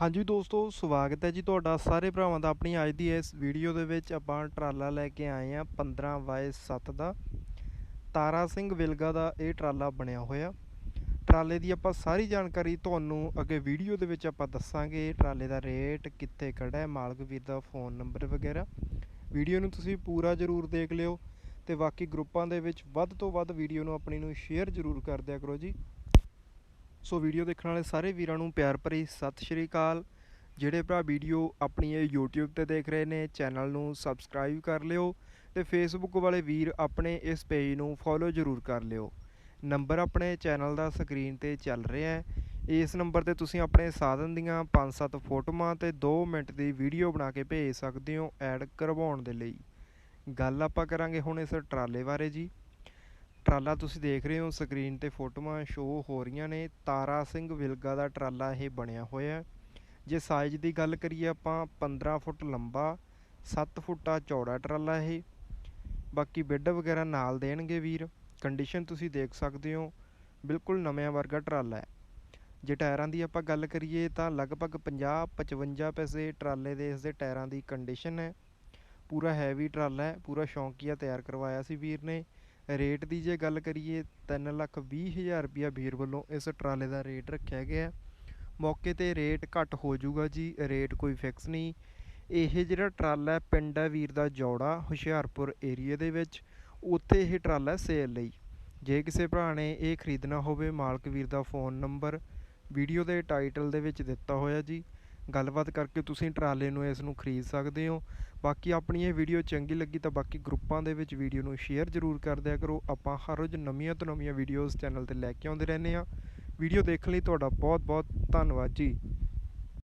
ਹਾਂਜੀ ਦੋਸਤੋ, ਸਵਾਗਤ ਹੈ ਜੀ ਤੁਹਾਡਾ ਸਾਰੇ ਭਰਾਵਾਂ ਦਾ ਆਪਣੀ ਅੱਜ ਦੀ ਇਸ ਵੀਡੀਓ ਦੇ ਵਿੱਚ ਆਪਾਂ ਟਰਾਲਾ ਲੈ ਕੇ ਆਏ ਆ 15 ਬਾਏ 7 ਦਾ। ਤਾਰਾ ਸਿੰਘ ਵਿਲਗਾ ਦਾ ਇਹ ਟਰਾਲਾ ਬਣਿਆ ਹੋਇਆ। ਟਰਾਲੇ ਦੀ ਆਪਾਂ ਸਾਰੀ ਜਾਣਕਾਰੀ ਤੁਹਾਨੂੰ ਅੱਗੇ ਵੀਡੀਓ ਦੇ ਵਿੱਚ ਆਪਾਂ ਦੱਸਾਂਗੇ ਟਰਾਲੇ ਦਾ ਰੇਟ, ਕਿੱਥੇ ਖੜਾ ਹੈ, ਮਾਲਕ ਵੀਰ ਦਾ ਫੋਨ ਨੰਬਰ ਵਗੈਰਾ। ਵੀਡੀਓ ਨੂੰ ਤੁਸੀਂ ਪੂਰਾ ਜ਼ਰੂਰ ਦੇਖ ਲਿਓ ਤੇ ਬਾਕੀ ਗਰੁੱਪਾਂ ਦੇ ਵਿੱਚ ਵੱਧ ਤੋਂ ਵੱਧ ਵੀਡੀਓ ਨੂੰ ਆਪਣੀ ਨੂੰ ਸ਼ੇਅਰ ਜ਼ਰੂਰ ਕਰ ਦਿਆ ਕਰੋ ਜੀ। ਸੋ ਵੀਡੀਓ ਦੇਖਣ ਵਾਲੇ ਸਾਰੇ ਵੀਰਾਂ ਨੂੰ ਪਿਆਰ ਭਰੀ ਸਤਿ ਸ਼੍ਰੀ ਅਕਾਲ। ਜਿਹੜੇ ਭਰਾ ਵੀਡੀਓ ਆਪਣੀ ਇਹ YouTube ਤੇ ਦੇਖ ਰਹੇ ਨੇ, ਚੈਨਲ ਨੂੰ ਸਬਸਕ੍ਰਾਈਬ ਕਰ ਲਿਓ ਤੇ Facebook ਵਾਲੇ ਵੀਰ ਆਪਣੇ ਇਸ ਪੇਜ ਨੂੰ ਫੋਲੋ ਜ਼ਰੂਰ ਕਰ ਲਿਓ। ਨੰਬਰ ਆਪਣੇ ਚੈਨਲ ਦਾ ਸਕਰੀਨ ਤੇ ਚੱਲ ਰਿਹਾ ਹੈ। ਇਸ ਨੰਬਰ ਤੇ ਤੁਸੀਂ ਆਪਣੇ ਸਾਧਨ ਦੀਆਂ 5-7 ਫੋਟੋਆਂ ਤੇ 2 ਮਿੰਟ ਦੀ ਵੀਡੀਓ ਬਣਾ ਕੇ ਭੇਜ ਸਕਦੇ ਹੋ ਐਡ ਕਰਵਾਉਣ ਦੇ ਲਈ। ਗੱਲ ਆਪਾਂ ਕਰਾਂਗੇ ਹੁਣ ਇਸ ਟਰਾਲੇ ਬਾਰੇ ਜੀ। ਟਰਾਲਾ ਤੁਸੀਂ ਦੇਖ ਰਹੇ ਹੋ, ਸਕਰੀਨ ਤੇ ਫੋਟੋਆਂ ਸ਼ੋ ਹੋ ਰਹੀਆਂ ਨੇ। ਤਾਰਾ ਸਿੰਘ ਵਿਲਗਾ ਦਾ ਟਰਾਲਾ ਇਹ ਬਣਿਆ ਹੋਇਆ ਜੇ ਸਾਈਜ਼ ਦੀ ਗੱਲ ਕਰੀਏ ਆਪਾਂ 15 ਫੁੱਟ ਲੰਬਾ 7 ਫੁੱਟਾ ਚੌੜਾ ਟਰਾਲਾ ਇਹ। ਬਾਕੀ ਬੈੱਡ ਵਗੈਰਾ ਨਾਲ ਦੇਣਗੇ ਵੀਰ। ਕੰਡੀਸ਼ਨ ਤੁਸੀਂ ਦੇਖ ਸਕਦੇ ਹੋ, ਬਿਲਕੁਲ ਨਵਿਆਂ ਵਰਗਾ ਟਰਾਲਾ ਹੈ। ਜੇ ਟਾਇਰਾਂ ਦੀ ਆਪਾਂ ਗੱਲ ਕਰੀਏ ਤਾਂ ਲਗਭਗ 50 55 ਪੈਸੇ ਟਰਾਲੇ ਦੇ ਇਸ ਦੇ ਟਾਇਰਾਂ ਦੀ ਕੰਡੀਸ਼ਨ ਹੈ। ਪੂਰਾ ਹੈਵੀ ਟਰਾਲਾ ਹੈ, ਪੂਰਾ ਸ਼ੌਂਕੀਆ ਤਿਆਰ ਕਰਵਾਇਆ ਸੀ ਵੀਰ ਨੇ। ਰੇਟ ਦੀ ਜੇ ਗੱਲ ਕਰੀਏ ਤਿੰਨ ਲੱਖ ਵੀਹ ਹਜ਼ਾਰ ਰੁਪਇਆ ਵੀਰ ਵੱਲੋਂ ਇਸ ਟਰਾਲੇ ਦਾ ਰੇਟ ਰੱਖਿਆ ਗਿਆ ਮੌਕੇ ਤੇ ਰੇਟ ਘੱਟ ਹੋ ਜਾਊਗਾ ਜੀ, ਰੇਟ ਕੋਈ ਫਿਕਸ ਨਹੀਂ। ਇਹ ਜਿਹੜਾ ਟਰਾਲਾ ਹੈ, ਪਿੰਡ ਹੈ ਵੀਰ ਦਾ ਜੌੜਾ, ਹੁਸ਼ਿਆਰਪੁਰ ਏਰੀਆ ਦੇ ਵਿੱਚ। ਉੱਥੇ ਇਹ ਟਰਾਲਾ ਸੇਲ ਲਈ। ਜੇ ਕਿਸੇ ਭਰਾ ਨੇ ਇਹ ਖਰੀਦਣਾ ਹੋਵੇ, ਮਾਲਕ ਵੀਰ ਦਾ ਫੋਨ ਨੰਬਰ ਵੀਡੀਓ ਦੇ ਟਾਈਟਲ ਦੇ ਵਿੱਚ ਦਿੱਤਾ ਹੋਇਆ ਜੀ। ਗੱਲਬਾਤ ਕਰਕੇ ਤੁਸੀਂ ਟਰਾਲੇ ਨੂੰ ਇਸ ਨੂੰ ਖਰੀਦ ਸਕਦੇ ਹੋ। ਬਾਕੀ ਆਪਣੀ ਇਹ ਵੀਡੀਓ ਚੰਗੀ ਲੱਗੀ ਤਾਂ ਬਾਕੀ ਗਰੁੱਪਾਂ ਦੇ ਵਿੱਚ ਵੀਡੀਓ ਨੂੰ ਸ਼ੇਅਰ ਜ਼ਰੂਰ ਕਰ ਦਿਆ ਕਰੋ। ਆਪਾਂ ਹਰ ਰੋਜ਼ ਨਵੀਆਂ ਤੋਂ ਨਵੀਆਂ ਵੀਡੀਓਜ਼ ਚੈਨਲ ਤੇ ਲੈ ਕੇ ਆਉਂਦੇ ਰਹਿੰਦੇ ਹਾਂ। ਵੀਡੀਓ ਦੇਖਣ ਲਈ ਤੁਹਾਡਾ ਬਹੁਤ ਬਹੁਤ ਧੰਨਵਾਦ ਜੀ।